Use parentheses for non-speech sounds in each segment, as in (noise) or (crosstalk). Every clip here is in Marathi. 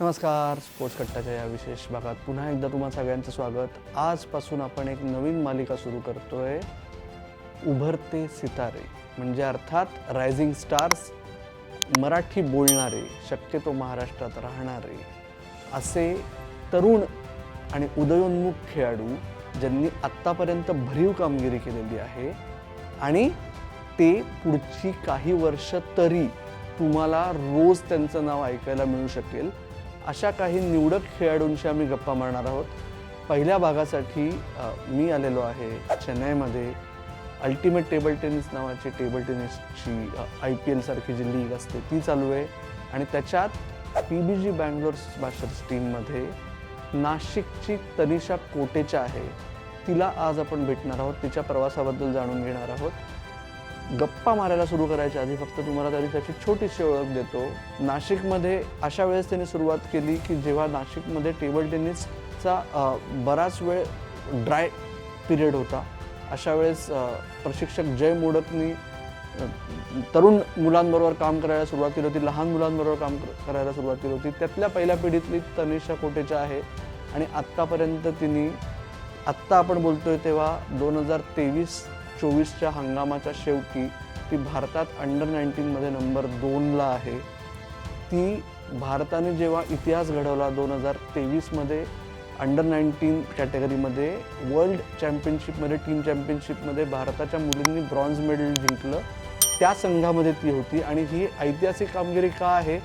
नमस्कार स्पोर्ट्स कट्टाच्या या विशेष भागात पुन्हा एकदा तुम्हा सगळ्यांचं स्वागत. आजपासून आपण एक नवीन मालिका सुरू करतोय. उभरते सितारे म्हणजे अर्थात रायझिंग स्टार्स मराठी बोलणारे शक्यतो महाराष्ट्रात राहणारे असे तरुण आणि उदयोन्मुख खेळाडू ज्यांनी आत्तापर्यंत भरीव कामगिरी केलेली आहे आणि ते पुढची काही वर्ष तरी तुम्हाला रोज त्यांचं नाव ऐकायला मिळू शकेल. अशा काही निवडक खेळाडूंशी आम्ही गप्पा मारणार आहोत. पहिल्या भागासाठी मी आलेलो आहे चेन्नईमध्ये अल्टिमेट टेबल टेनिस नावाची टेबल टेनिसची आय पी एलसारखी जी लीग असते ती चालू आहे. आणि त्याच्यात P B G Bangalore Masters टीममध्ये नाशिकची तनिषा कोटेचा आहे. तिला आज आपण भेटणार आहोत. तिच्या प्रवासाबद्दल जाणून घेणार आहोत. गप्पा मारायला सुरू करायच्या आधी फक्त तुम्हाला त्या त्याची छोटीशी ओळख देतो. नाशिकमध्ये अशा वेळेस त्यांनी सुरुवात केली की जेव्हा नाशिकमध्ये टेबल टेनिसचा बराच वेळ ड्राय पिरियड होता अशा वेळेस प्रशिक्षक जय मोडकनी तरुण मुलांबरोबर काम करायला सुरुवात केली होती लहान मुलांबरोबर काम करायला सुरुवात केली होती. त्यातल्या पहिल्या पिढीतली तनिषा कोटेच्या आहे आणि आत्तापर्यंत तिने आत्ता आपण बोलतोय तेव्हा दोन हजार तेवीस चोवीसच्या हंगामाच्या शेवटी ती भारतात अंडर नाईन्टीनमध्ये नंबर दोनला आहे. ती भारताने जेव्हा इतिहास घडवला दोन हजार तेवीसमध्ये अंडर नाईन्टीन कॅटेगरीमध्ये वर्ल्ड चॅम्पियनशिपमध्ये टीम चॅम्पियनशिपमध्ये भारताच्या मुलींनी ब्रॉन्झ मेडल जिंकलं. त्या संघामध्ये ती होती आणि ही ऐतिहासिक कामगिरी का आहे?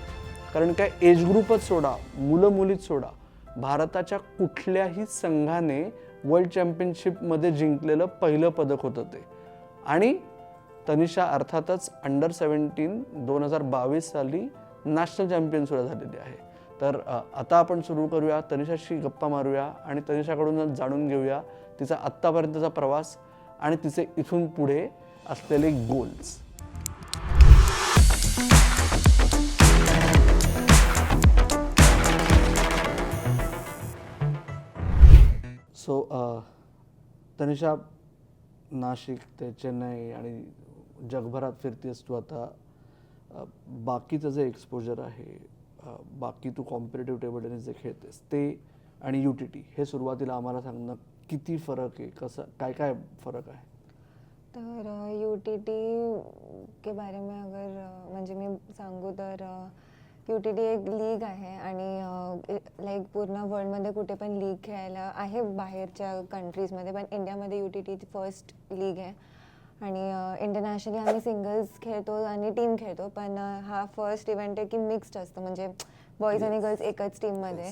कारण काय एज ग्रुपच सोडा मुलं मुलीच सोडा. भारताच्या कुठल्याही संघाने वर्ल्ड चॅम्पियनशिपमध्ये जिंकलेलं पहिलं पदक होतं ते. आणि तनिषा अर्थातच अंडर सेवन्टीन दोन हजार बावीस साली नॅशनल चॅम्पियन सुद्धा झालेली आहे. तर आता आपण सुरू करूया तनिषाशी गप्पा मारूया आणि तनिषाकडूनच जाणून घेऊया तिचा आत्तापर्यंतचा प्रवास आणि तिचे इथून पुढे असलेले goals so uh, Tanisha Nashik ते चेन्नई आणि जगभरात फिरतेस तू आता. बाकीचं जे एक्सपोजर आहे बाकी तू कॉम्पिटेटिव्ह टेबल टेनिस जे खेळतेस ते आणि यू टी टी हे सुरुवातीला आम्हाला सांगणं किती फरक आहे? कसं काय काय फरक आहे? तर यू टी टी के बारे में अगर म्हणजे मी सांगू तर यू टी टी एक लीग आहे आणि लाईक पूर्ण वर्ल्डमध्ये कुठे पण लीग खेळायला आहे बाहेरच्या कंट्रीजमध्ये पण इंडियामध्ये U T T first league आहे. आणि इंटरनॅशनली आम्ही सिंगल्स खेळतो आणि टीम खेळतो पण हा फर्स्ट इव्हेंट आहे की मिक्स्ड असतं. म्हणजे बॉईज आणि गर्ल्स एकच टीममध्ये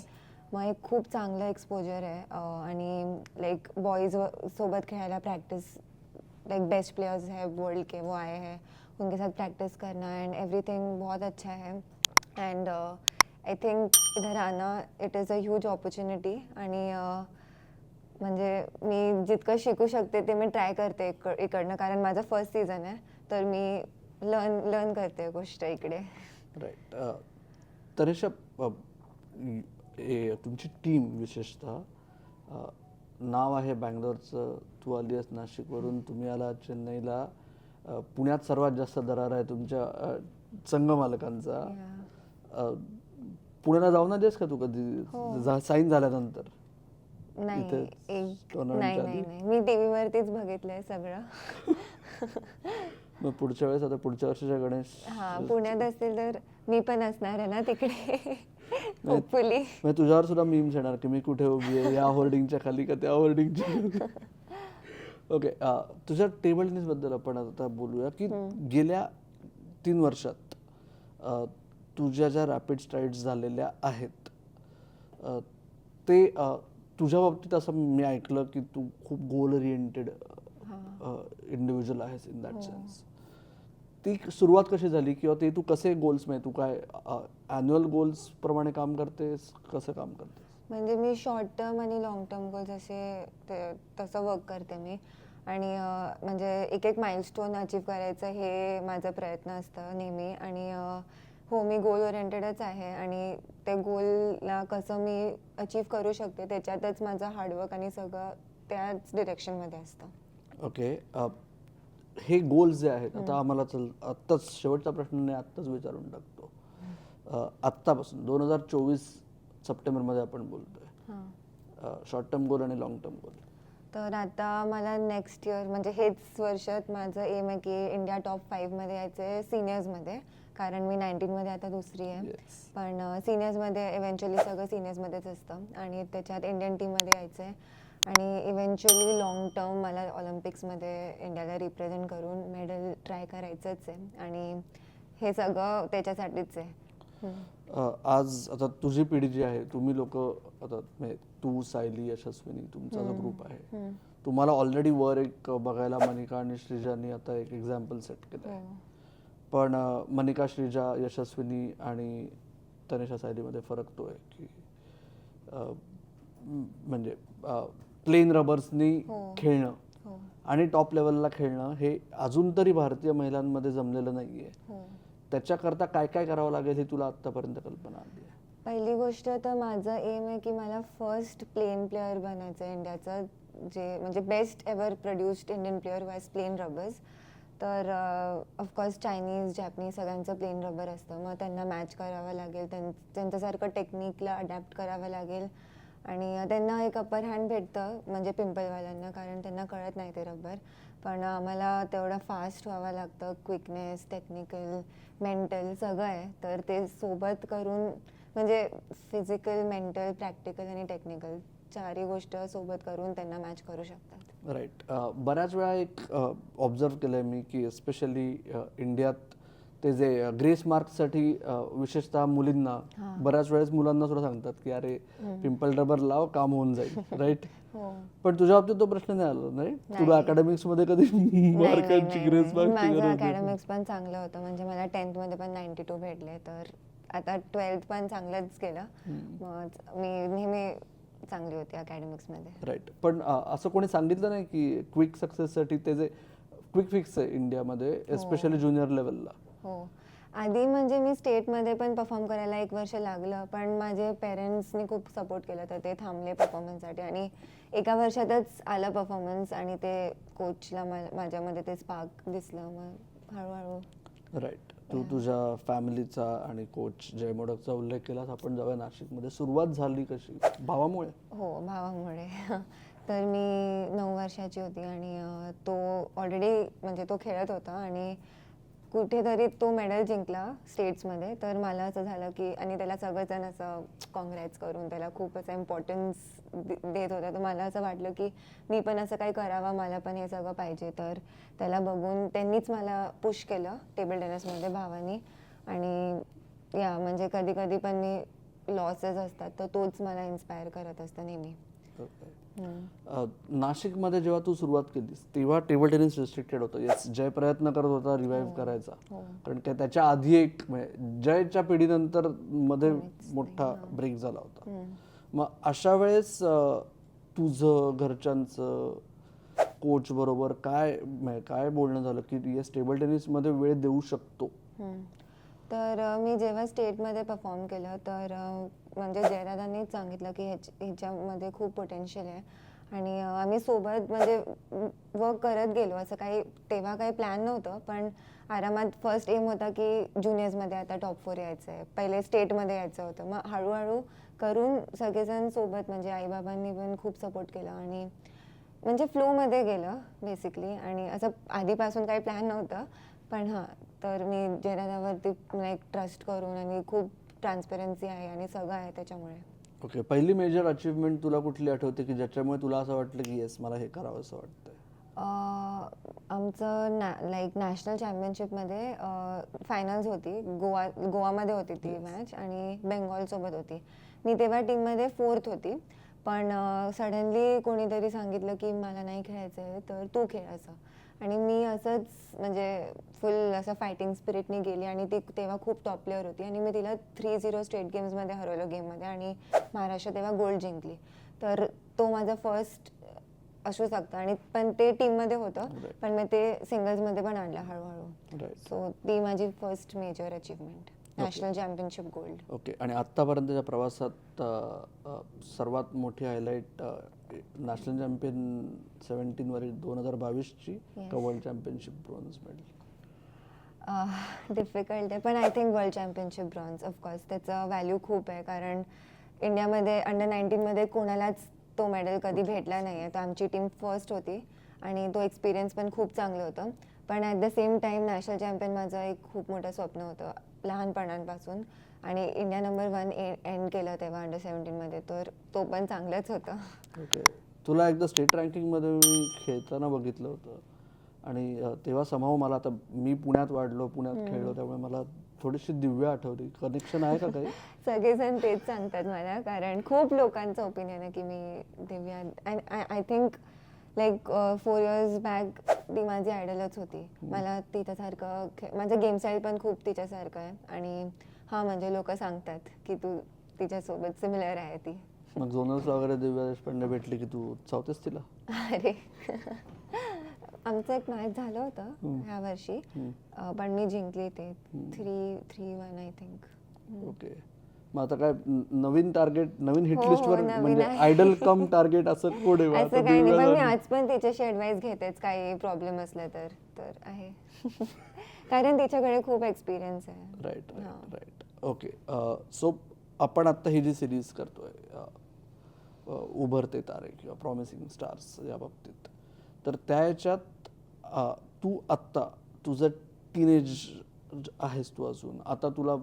मग एक खूप चांगलं एक्सपोजर आहे आणि लाईक बॉईज सोबत खेळायला प्रॅक्टिस लाइक बेस्ट प्लेयर्स है वर्ल्ड के वो आए हैं उनके साथ प्रैक्टिस करना एंड एवरीथिंग बहुत अच्छा है. एंड आई थिंक इधर आना it is a huge opportunity आणि uh, म्हणजे मी जितकं शिकू शकते ते मी ट्राय करते इक इकडनं. कारण माझं फर्स्ट सीझन आहे तर मी लर्न लर्न करते गोष्ट इकडे. राईट अ, ए- तुमची टीम विशेषतः नाव आहे बँगलोरचं तू आली आहेस नाशिकवरून तुम्ही आला चेन्नईला. पुण्यात सर्वात जास्त दरार आहे तुमच्या संघ मालकांचा पुण्याला जाऊन आलीस का तू कधी? साईन झाल्यानंतर. नाही नाही मी टी व्हीवरतीच बघितलंय सगळं. मग पुढच्या वेळेस आता पुढच्या वर्षीच्या गणेश हा पुण्यात असतील तर मी पण असणार आहे ना तिकडे. (laughs) होपफुली म्हणजे तुझ्यावर सुद्धा मीम्स येणार की मी कुठे उभी आहे या होर्डिंगच्या खाली का त्या होर्डिंगच्या ओके (laughs) तुझ्या टेबल टेनिसबद्दल आपण आता बोलूया की गेल्या तीन वर्षात तुझ्या ज्या रॅपिड स्ट्राईड्स झालेल्या आहेत ते तुझ्या बाबतीत असं मी ऐकलं की तू खूप गोल ओरिएंटेड इंडिव्हिज्युअल आहेस इन दॅट सेन्स ती सुरुवात कशी झाली किंवा ते तू कसे गोल्स म्हणजे तू काय अॅन्युअल गोल्स प्रमाणे काम करतेस कसं काम करतेस? म्हणजे मी शॉर्ट टर्म आणि लॉंग टर्म गोल्स असे तसं वर्क करते मी. आणि म्हणजे एक एक माइलस्टोन अचीव करायचं हे माझा प्रयत्न असतं नेहमी. आणि हो मी गोल ओरिएंटेडच आहे आणि ते गोलला कसं मी अचीव करू शकते त्याच्यातच माझं हार्डवर्क आणि सगळं त्याच डिरेक्शनमध्ये असतं. ओके हे गोल्स जे आहेत आता आम्हाला चल आत्ताच शेवटचा प्रश्न नाही आत्ताच विचारून टाकतो. आत्तापासून दोन हजार चोवीस सप्टेंबरमध्ये आपण बोलतोय. शॉर्ट टर्म गोल आणि लॉंग टर्म गोल तर आता मला नेक्स्ट इयर म्हणजे हेच वर्षात माझं एम आहे की इंडिया टॉप फाईव्हमध्ये यायचं आहे सिनियर्समध्ये कारण मी नाईन्टीनमध्ये आता दुसरी आहे. पण सिनियर्समध्ये इव्हेंच्युअली सगळं सिनियर्समध्येच असतं. आणि त्याच्यात इंडियन टीममध्ये यायचं आहे आणि इव्हेंच्युअली लॉंग टर्म मला ऑलिम्पिक्समध्ये इंडियाला रिप्रेझेंट करून मेडल ट्राय करायचंच आहे. आणि हे सगळं त्याच्यासाठीच आहे. आज आता तुझी पिढी जी आहे तुम्ही लोक आता म्हणजे तू सायली यशस्विनी तुमचा जो ग्रुप आहे. तुम्हाला ऑलरेडी वर एक बघायला मनिका आणि श्रीजानी आता एक एक्झाम्पल सेट केलं आहे. पण मनिका श्रीजा यशस्विनी आणि तनिषा सायलीमध्ये फरक तो आहे की म्हणजे प्लेन रबर्सनी हो. खेळणं हो. आणि टॉप लेवलला खेळणं हे अजून तरी भारतीय महिलांमध्ये जमलेलं नाहीये. हो. त्याच्याकरता काय काय करावं लागेल ही तुला आतापर्यंत कल्पना आली आहे? पहिली गोष्ट तर माझं एम आहे की मला फर्स्ट प्लेन प्लेअर बनायचं आहे इंडियाचं जे म्हणजे best ever produced Indian player was plain rubbers तर ऑफकोर्स चायनीज जॅपनीज सगळ्यांचं प्लेन रबर असतं. मग त्यांना मॅच करावं लागेल. त्यां त्यांच्यासारखं टेक्निकला अडॅप्ट करावं लागेल. आणि त्यांना एक अपर हँड भेटतं म्हणजे पिंपलवाल्यांना कारण त्यांना कळत नाही ते रबर पण आम्हाला तेवढं फास्ट व्हावं लागतं. क्विकनेस टेक्निकल मेंटल सगळं आहे. तर ते सोबत करून म्हणजे फिजिकल मेंटल प्रॅक्टिकल आणि टेक्निकल चारही गोष्ट सोबत करून त्यांना मॅच करू शकतात. राईट बऱ्याच वेळा एक ऑब्झर्व केलं आहे मी की एस्पेशली इंडियात ते जे ग्रेस मार्क्ससाठी विशेषतः मुलींना. बऱ्याच वेळेस मुलांना सुद्धा सांगतात की अरे पिंपल रबर लाव काम होऊन जाईल. (laughs) राईट हो. पण तुझ्या बाबतीत तो प्रश्न नाही आला नाही? तुला अकॅडमिक्समध्ये कधी मार्कांची ग्रेस माझं नाही. अकॅडमिक्स पण चांगलं होतं. म्हणजे मला टेन्थमध्ये पण नाईन्टी टू भेटले. तर आता ट्वेल्थ पण चांगलंच केलं. मग मी नेहमी चांगली होती अकॅडमिक्समध्ये राईट पण असं कोणी सांगितलं नाही की क्विक सक्सेससाठी ते जे क्विक फिक्स आहे इंडियामध्ये एस्पेशली ज्युनियर लेवलला हो. आधी म्हणजे मी स्टेटमध्ये पण परफॉर्म करायला एक वर्ष लागलं पण माझे पेरेंट्सनी खूप सपोर्ट केलं तर ते थांबले परफॉर्मन्ससाठी आणि एका वर्षातच आलं परफॉर्मन्स आणि ते कोचला माझ्यामध्ये ते स्पार्क दिसलं मग हळूहळू. राईट तू तुझ्या फॅमिलीचा आणि कोच जयमोडकचा उल्लेख केलास. आपण जाऊया नाशिकमध्ये. सुरुवात झाली कशी? भावामुळे? हो भावामुळे. (laughs) तर मी नऊ वर्षाची होती आणि तो ऑलरेडी म्हणजे तो खेळत होता आणि कुठेतरी तो मेडल जिंकला स्टेट्समध्ये. तर मला असं झालं की आणि त्याला सगळेजण असं कॉंग्रॅट्स करून त्याला खूप असं इम्पॉर्टन्स देत होता. तर मला असं वाटलं की मी पण असं काही करावं मला पण हे सगळं पाहिजे. तर त्याला बघून त्यांनीच मला पुश केलं टेबल टेनिसमध्ये भावानी. आणि या म्हणजे कधी कधी पण मी लॉसेस असतात तर तोच मला इन्स्पायर करत असतं नेहमी. नाशिकमध्ये जेव्हा तू सुरुवात केलीस तेव्हा टेबल टेनिस रिस्ट्रिक्टेड होतं येस जय प्रयत्न करत होता रिवाईव्ह करायचा हो. कारण काय त्याच्या आधी एक म्हणजे जयच्या पिढीनंतरमध्ये मोठा ब्रेक झाला होता. मग अशा वेळेस तुझं घरच्यांचं कोच बरोबर काय म्हणजे काय बोलणं झालं की येस टेबल टेनिसमध्ये वेळ देऊ शकतो. तर मी जेव्हा स्टेटमध्ये परफॉर्म केलं तर म्हणजे जयदादांनीच सांगितलं की ह्याच ह्याच्यामध्ये खूप पोटेन्शियल आहे. आणि आम्ही सोबत म्हणजे वर्क करत गेलो असं काही तेव्हा काही प्लॅन नव्हतं. पण आरामात फर्स्ट एम होता की ज्युनियर्समध्ये आता टॉप फोर यायचं आहे पहिले स्टेटमध्ये यायचं होतं. मग हळूहळू करून सगळेजण सोबत म्हणजे आईबाबांनी पण खूप सपोर्ट केला आणि म्हणजे फ्लोमध्ये गेलं बेसिकली आणि असं आधीपासून काही प्लॅन नव्हतं. पण हां तर मी जयदादावरती लाईक ट्रस्ट करून आणि खूप ट्रान्सपरन्सी आहे आणि सगळं आहे त्याच्यामुळे. ओके पहिली मेजर अचीवमेंट तुला कुठली आठवते की ज्याच्यामुळे तुला असं वाटलं की येस मला हे करावं असं वाटतंय? अं, आमचं नॅ लाईक नॅशनल चॅम्पियनशिपमध्ये फायनल्स होती. गोवा गोवामध्ये होती ती मॅच आणि बेंगॉलसोबत होती. मी तेव्हा टीममध्ये फोर्थ होती. पण सडनली कोणीतरी सांगितलं की मला नाही खेळायचं आहे तर तू खेळ असं. आणि मी असंच म्हणजे फुल असं फायटिंग स्पिरिटने गेली आणि ती तेव्हा खूप टॉप प्लेअर होती आणि मी तिला थ्री झिरो स्टेट गेम्समध्ये हरवलं गेममध्ये आणि महाराष्ट्र तेव्हा गोल्ड जिंकली. तर तो माझा फर्स्ट असू शकतं आणि पण ते टीममध्ये होतं. पण मी ते सिंगल्समध्ये पण आणलं हळूहळू. सो ती माझी first major achievement national championship gold okay आणि आत्तापर्यंतच्या प्रवासात सर्वात मोठी हायलाईट नॅशनल चॅम्पियन सेवन्टीनवरील दोन हजार बावीसची. का world championship bronze medal difficult आहे पण I think world championship bronze of course त्याचं व्हॅल्यू खूप आहे कारण इंडियामध्ये अंडर नाईन्टीनमध्ये कोणालाच तो मेडल कधी भेटला नाही आहे तर आमची टीम फर्स्ट होती आणि तो एक्सपिरियन्स पण खूप चांगलं होतं. पण at the same time national champion माझं एक खूप मोठं स्वप्न होतं लहानपणापासून. आणि इंडिया नंबर वन एंड केलं तेव्हा अंडर सेवन्टीनमध्ये तर तो पण चांगलंच होतं. ओके तुला एकदा स्टेट रँकिंगमध्ये मी खेळताना बघितलं होतं. आणि तेव्हा समाव मला आता मी पुण्यात वाढलो पुण्यात खेळलो त्यामुळे मला थोडीशी दिव्य आठवली. कनेक्शन आहे का काही? (laughs) सगळेजण तेच सांगतात मला कारण खूप लोकांचं ओपिनियन आहे की मी Divya I think like four years back ती माझी आयडलच होती. मला तिच्यासारखं माझं गेम स्टाईल पण खूप तिच्यासारखं आहे. आणि हां म्हणजे लोक सांगतात की तू तिच्यासोबत सिमिलर आहे ती मग झोनल्सला वगैरे दिव्या देशपांडे भेटली की तू चावतेस तिला अरे आमचं एक मॅच झालं होतं. ह्या वर्षी. अं, पण मी जिंकली ते. Three three one I think okay मग आता काय न- नवीन टार्गेट नवीन हिट हो, लिस्टवर हो, नवीन म्हणजे आहे. आयडल कम टार्गेट असं कोण आहे? (laughs) आता असं काही नाही पण मी. आज पण तिच्याशी ऍडवाइस घेतेच काही प्रॉब्लेम असला तर तर आहे (laughs) कारण तिच्याकडे खूप एक्सपिरियन्स आहे राईट हा. राईट राईट ओके सो आपण आत्ता ही जी सिरीज करतोय अ, अ, उभरते तारे किंवा प्रॉमिसिंग स्टार्स या बाबतीत तर त्या ह्याच्यात तू आत्ता तुझं टीनेज आहेस तू अजून. आता तुला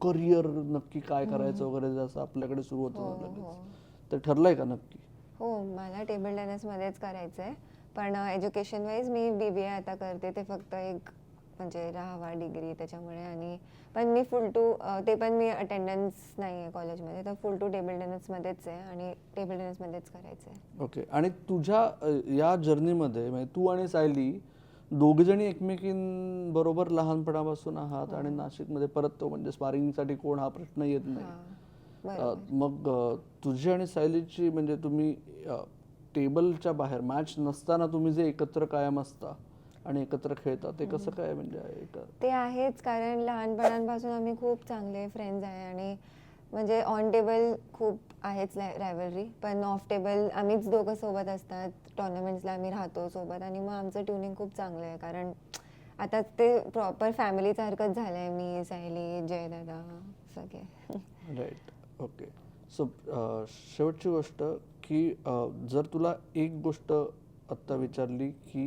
करिअर नक्की काय करायचं वगैरे जसं आपल्याकडे सुरू हो, होतं हो. लगेच. तर ठरलंय का नक्की? हो मला टेबल टेनिसमध्येच करायचं आहे पण एज्युकेशन वाईज मी बी बी ए आता करते. ते फक्त एक म्हणजे राहावा डिग्री त्याच्यामुळे आणि पण मी फुल टू ते पण मी अटेंडन्स नाही आहे कॉलेजमध्ये तर फुल टू टेबल टेनिसमध्येच आहे आणि टेबल टेनिसमध्येच करायचं आहे ओके आणि तुझ्या या जर्नीमध्ये म्हणजे तू आणि सायली दोघजणी एकमेकींबरोबर लहानपणापासून आहात आणि नाशिकमध्ये परत तो म्हणजे स्पारिंगसाठी कोण हा प्रश्न येत नाही. हां मग तुझी आणि सायलीची म्हणजे तुम्ही टेबलच्या बाहेर मॅच नसताना तुम्ही जे एकत्र कायम असता आणि एकत्र खेळता ते कसं काय म्हणजे आहे का? ते आहेच कारण लहानपणापासून आम्ही खूप चांगले फ्रेंड्स आहे आणि म्हणजे ऑन टेबल खूप आहेच रायव्हलरी पण ऑफ टेबल आम्हीच दोघं सोबत असतात. टुर्नामेंट्सला आम्ही राहतो सोबत आणि मग आमचं ट्युनिंग खूप चांगलं आहे. कारण आता ते प्रॉपर फॅमिलीसारखंच झालं आहे मी सायली जयदादा सगळे. राईट ओके सो शेवटची गोष्ट की जर तुला एक गोष्ट आत्ता विचारली की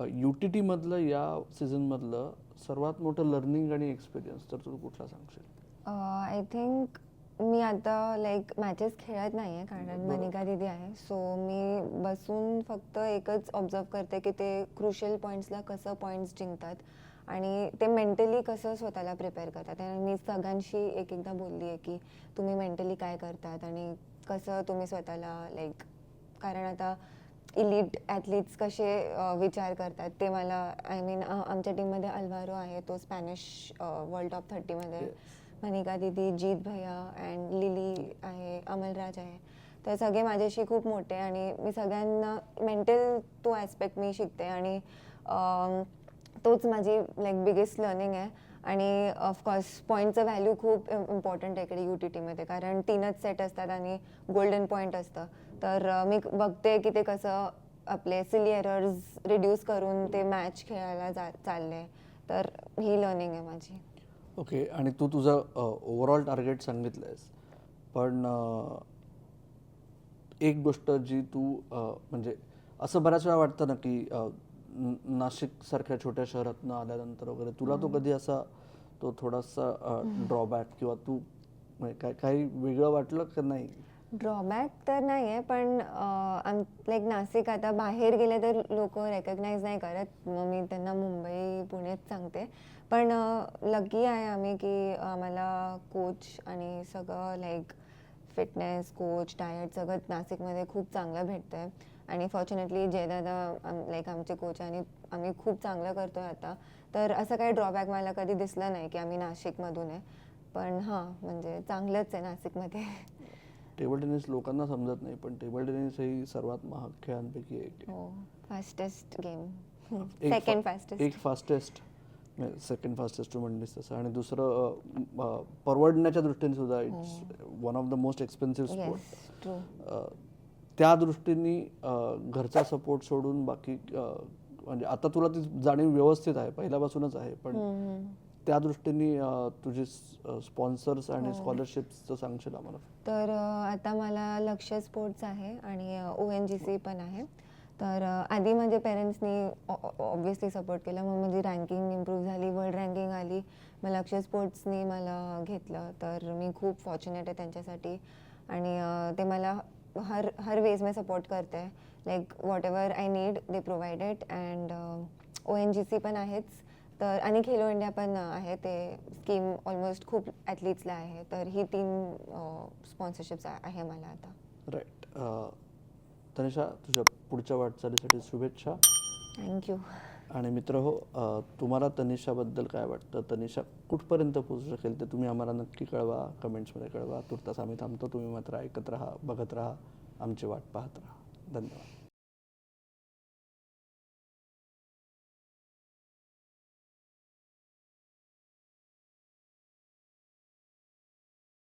यू टी टीमधलं या सीझनमधलं सर्वात मोठं लर्निंग आणि एक्सपिरियन्स तर तू कुठला सांगशील? आय थिंक मी आता लाईक मॅचेस खेळत नाही आहे कारण. मनिका दिदी आहे. सो मी बसून फक्त एकच ऑब्झर्व करते की ते क्रुशियल पॉईंट्सला कसं पॉईंट्स जिंकतात आणि ते मेंटली कसं स्वतःला प्रिपेअर करतात. आणि मी सगळ्यांशी एक एकदा बोलली आहे की तुम्ही मेंटली काय करतात आणि कसं तुम्ही स्वतःला लाईक कारण आता इलिट ॲथलीट्स कसे विचार करतात ते मला आय मीन आमच्या टीममध्ये अल्वारो आहे तो स्पॅनिश वर्ल्ड टॉप थर्टीमध्ये मनिका दिदी जीत भैया अँड लिली आहे अमलराज आहे. तर सगळे माझ्याशी खूप मोठे आणि मी सगळ्यांना मेंटल तो ॲस्पेक्ट मी शिकते आणि तोच माझी लाईक बिगेस्ट लर्निंग आहे. आणि ऑफकोर्स पॉईंटचं व्हॅल्यू खूप इम्पॉर्टंट आहे इकडे यू टी टीमध्ये कारण तीनच सेट असतात आणि गोल्डन पॉईंट असतं. तर मी बघते की ते कसं आपले सिली एरर्स रिड्यूस करून ते मॅच खेळायला जा चालले तर ही लर्निंग आहे माझी. ओके आणि तू तुझं ओव्हरऑल टार्गेट सांगितलं आहेस पण एक गोष्ट जी तू म्हणजे असं बऱ्याच वेळा वाटतं ना की नाशिकसारख्या छोट्या शहरातनं आल्यानंतर वगैरे तुला तो कधी असा तो थोडासा ड्रॉबॅक किंवा तू म्हणजे काय काही वेगळं वाटलं का नाही? ड्रॉबॅक तर नाही आहे पण लाईक नाशिक आता बाहेर गेले तर लोक रेकग्नाईज नाही करत. मग मी त्यांना मुंबई पुणेच सांगते. पण लकी आहे आम्ही की आम्हाला कोच आणि सगळं लाईक फिटनेस कोच डायट सगळं नाशिकमध्ये खूप चांगलं भेटतं आहे आणि फॉर्च्युनेटली जयदादा लाईक आमचे कोच आणि आम्ही खूप चांगलं करतोय आता. तर असं काही ड्रॉबॅक मला कधी दिसलं नाही की आम्ही नाशिकमधून आहे. पण हां म्हणजे चांगलंच आहे नाशिकमध्ये. टेबल टेनिस लोकांना समजत नाही पण टेबल टेनिस ही सर्वात महाग खेळांपैकी एक हो फास्टेस्ट गेम सेकंड फास्टेस्ट एक फास्टेस्ट सेकंड फास्टेस्ट टू म्हणलीस तसं आणि दुसरं परवडण्याच्या दृष्टीने सुद्धा it's one of the most expensive sport त्या दृष्टीने घरचा सपोर्ट सोडून बाकी म्हणजे आता तुला ती जाणीव व्यवस्थित आहे पहिल्यापासूनच आहे पण त्या दृष्टीने तुझे स्पॉन्सर्स आणि हो. स्कॉलरशिप्सचं सांगशील आम्हाला? तर आता मला लक्ष स्पोर्ट्स आहे आणि ओ एन जी सी पण आहे. तर आधी माझ्या पेरेंट्सनी ऑब्व्हियसली सपोर्ट केला. मग माझी रँकिंग इम्प्रूव्ह झाली वर्ल्ड रँकिंग आली. मग लक्ष स्पोर्ट्सनी मला घेतलं. तर मी खूप फॉर्च्युनेट आहे त्यांच्यासाठी. आणि ते मला हर हर वेज में सपोर्ट करते आहे like whatever I need they provided and O N G C पण आहेच. तर आणि खेलो इंडिया पण आहे. ते स्कीम ऑलमोस्ट खूप ॲथलीट्सला आहे. तर ही तीन स्पॉन्सरशिप्स आहे मला आता. राईट तनिषा तुझ्या पुढच्या वाटचालीसाठी शुभेच्छा. थँक्यू आणि मित्र हो तुम्हाला तनिषाबद्दल काय वाटतं? तनिषा कुठपर्यंत पोहोचू शकेल ते तुम्ही आम्हाला नक्की कळवा कमेंट्समध्ये कळवा. तुर्तास आम्ही थांबतो तुम्ही मात्र ऐकत राहा बघत राहा आमची वाट पाहत राहा. धन्यवाद.